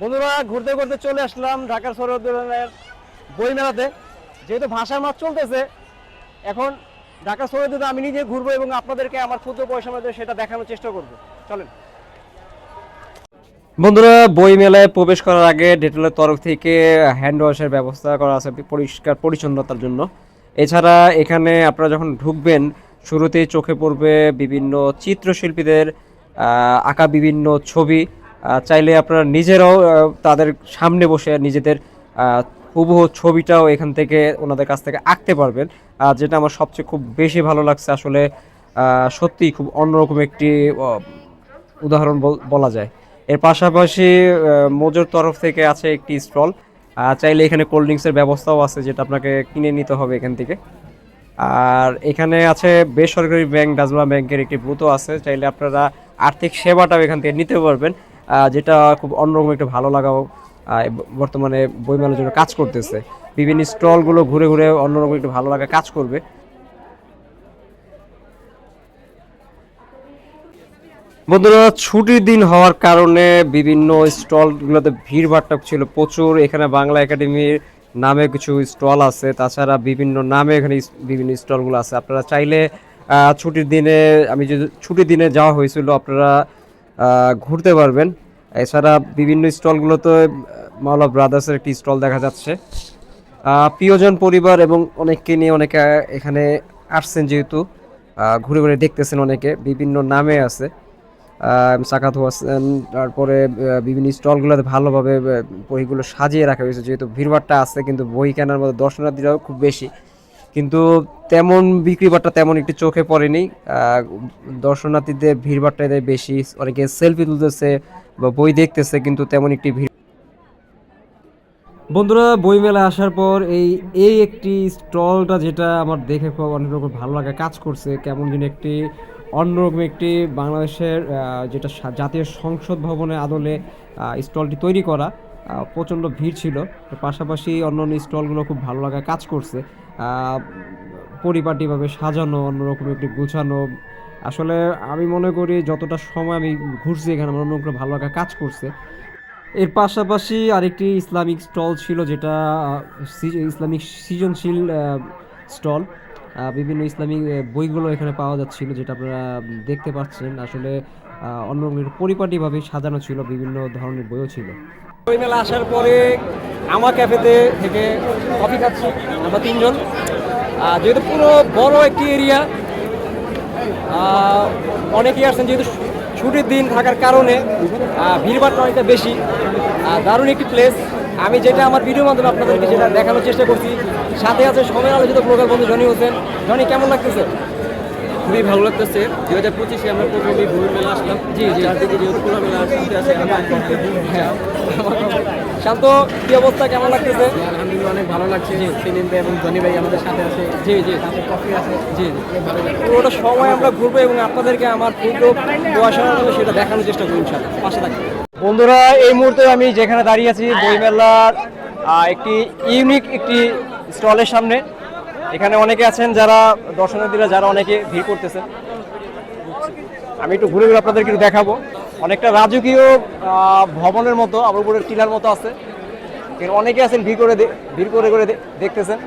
বন্ধুরা, ঘুরতে ঘুরতে চলে আসলাম ঢাকার সরোদ্দুলের বই মেলাতে যেহেতু ভাষার মাছ চলতেছে, এখন ঢাকা সরোদ্দুলে আমি নিজে ঘুরবো এবং আপনাদেরকে আমার ক্ষুদ্র পয়সা মধ্যে সেটা দেখানোর চেষ্টা করব। চলেন। বন্ধুরা বই মেলায় প্রবেশ করার আগে ডেটলের তরফ থেকে হ্যান্ড ওয়াশের ব্যবস্থা করা আছে পরিষ্কার পরিচ্ছন্নতার জন্য। এছাড়া এখানে আপনারা যখন ঢুকবেন, শুরুতেই চোখে পড়বে বিভিন্ন চিত্রশিল্পীদের আঁকা বিভিন্ন ছবি। চাইলে আপনারা নিজেরাও তাদের সামনে বসে নিজেদের হুবহু ছবিটাও এখান থেকে ওনাদের কাছ থেকে আঁকতে পারবেন। আহ, যেটা আমার সবচেয়ে খুব বেশি ভালো লাগছে আসলে সত্যিই খুব অন্যরকম একটি উদাহরণ বল- যায়। এর পাশাপাশি মজুর তরফ থেকে আছে একটি স্টল। চাইলে এখানে কোল্ড ড্রিঙ্কসের ব্যবস্থাও আছে যেটা আপনাকে কিনে নিতে হবে এখান থেকে। আর এখানে আছে বেসরকারি ব্যাংক ডাজমা ব্যাংকের একটি বুথও আছে। চাইলে আপনারা আর্থিক সেবাটাও এখান থেকে নিতে পারবেন। যেটা খুব অন্যরকম একটা ভালো লাগাও বর্তমানে বইমেলার জন্য কাজ করতেছে। বিভিন্ন স্টলগুলো ঘুরে ঘুরে অন্যরকম একটু ভালো লাগা কাজ করবে। বন্ধুরা, ছুটির দিন হওয়ার কারণে বিভিন্ন স্টলগুলোতে ভিড় ভাট্টা ছিল প্রচুর। এখানে বাংলা একাডেমির নামে কিছু স্টল আছে, তাছাড়া বিভিন্ন নামে এখানে বিভিন্ন স্টলগুলো আছে। আপনারা চাইলে ছুটির দিনে, আমি যদি, ছুটির দিনে যাওয়া হয়েছিল, আপনারা ঘুরতে পারবেন। এছাড়া বিভিন্ন স্টলগুলোতে মাওলা ব্রাদার্সের একটি স্টল দেখা যাচ্ছে। প্রিয়জন পরিবার এবং অনেককে নিয়ে অনেকে এখানে আসছেন যেহেতু। ঘুরে ঘুরে দেখতেছেন অনেকে, বিভিন্ন নামে আছে। সাকাত হোসেন, তারপরে বিভিন্ন স্টলগুলোতে ভালোভাবে বইগুলো সাজিয়ে রাখা হয়েছে। যেহেতু ভিড়ভাট্টা আছে, কিন্তু বই কেনার মতো দর্শনার্থীরাও খুব বেশি। কিন্তু তেমন বিক্রিবাট্টা তেমন একটি চোখে পড়েনি। দর্শনার্থীদের ভিড়ভাট্টাতে বেশি, অনেকে সেলফি তুলতেছে বা বই দেখতেছে, কিন্তু তেমন একটি ভিড় বন্ধুরা বই বইমেলা আসার পর এই এই একটি স্টলটা যেটা আমার দেখে খুব অনেক রকম ভালো লাগা কাজ করছে, কেমন যেন একটি অন্যরকম একটি বাংলাদেশের যেটা জাতীয় সংসদ ভবনের আদলে স্টলটি তৈরি করা। প্রচণ্ড ভিড় ছিল। পাশাপাশি অন্য স্টলগুলো খুব ভালো লাগা কাজ করছে। পরিপাটিভাবে সাজানো, অন্যরকম একটি গুছানো। আসলে আমি মনে করি যতটা সময় আমি ঘুরছি এখানে, আমার অন্যরকম ভালো লাগা কাজ করছে। এর পাশাপাশি আরেকটি ইসলামিক স্টল ছিল, যেটা ইসলামিক সৃজনশীল স্টল। বিভিন্ন ইসলামিক বইগুলো এখানে পাওয়া যাচ্ছিল, যেটা আপনারা দেখতে পাচ্ছেন। আসলে অন্যরকম পরিপাটিভাবে সাজানো ছিল, বিভিন্ন ধরনের বইও ছিল। বই মেলা আসার পরে আমার ক্যাফেতে থেকে কফি খাচ্ছি, আমরা তিনজন। যেহেতু পুরো বড় একটি এরিয়া অনেকেই আসছেন, যেহেতু ছুটির দিন থাকার কারণে ভিড়ভাড়টা অনেকটা বেশি। দারুণ একটি প্লেস আমি যেটা আমার ভিডিওর মাধ্যমে আপনাদেরকে যেটা দেখানোর চেষ্টা করছি। সাথে আছে সময় আলোচিত প্রকার বন্ধু জনি হোসেন। জনি কেমন লাগতেছে? খুবই ভালো লাগতেছে। দু হাজার পঁচিশে আমরা প্রথমে ভূমি মেলা আসলাম। জি, জি। চারদিকে যেহেতু খোলা মেলা আসতে আছে হ্যাঁ। শান্ত কি অবস্থা? কেমন লাগতেছে? আলহামদুলিল্লাহ অনেক ভালো লাগছে। সেলিম ভাই এবং ধনী ভাই আমাদের সাথে আছে। জি জি। সাথে কফি আছে। জি জি। পুরোটা সময় আমরা ঘুরবো এবং আপনাদেরকে আমার পুরো মাধ্যমে সেটা দেখানোর চেষ্টা করব ইনশাআল্লাহ। পাশে থাকবে বন্ধুরা এই মুহূর্তে আমি যেখানে দাঁড়িয়ে আছি বইমেলার একটি ইউনিক একটি স্টলের সামনে। এখানে অনেকে আছেন যারা দর্শনার্থীরা, যারা অনেকে ভিড় করতেছেন। আমি একটু ঘুরে ঘুরে আপনাদেরকে দেখাবো। অনেকটা রাজকীয় ভবনের মতো আবার উপরে টিলার মতো আছে। অনেকে আছেন ভিড় করে ভিড় করে করে দেখতেছেন।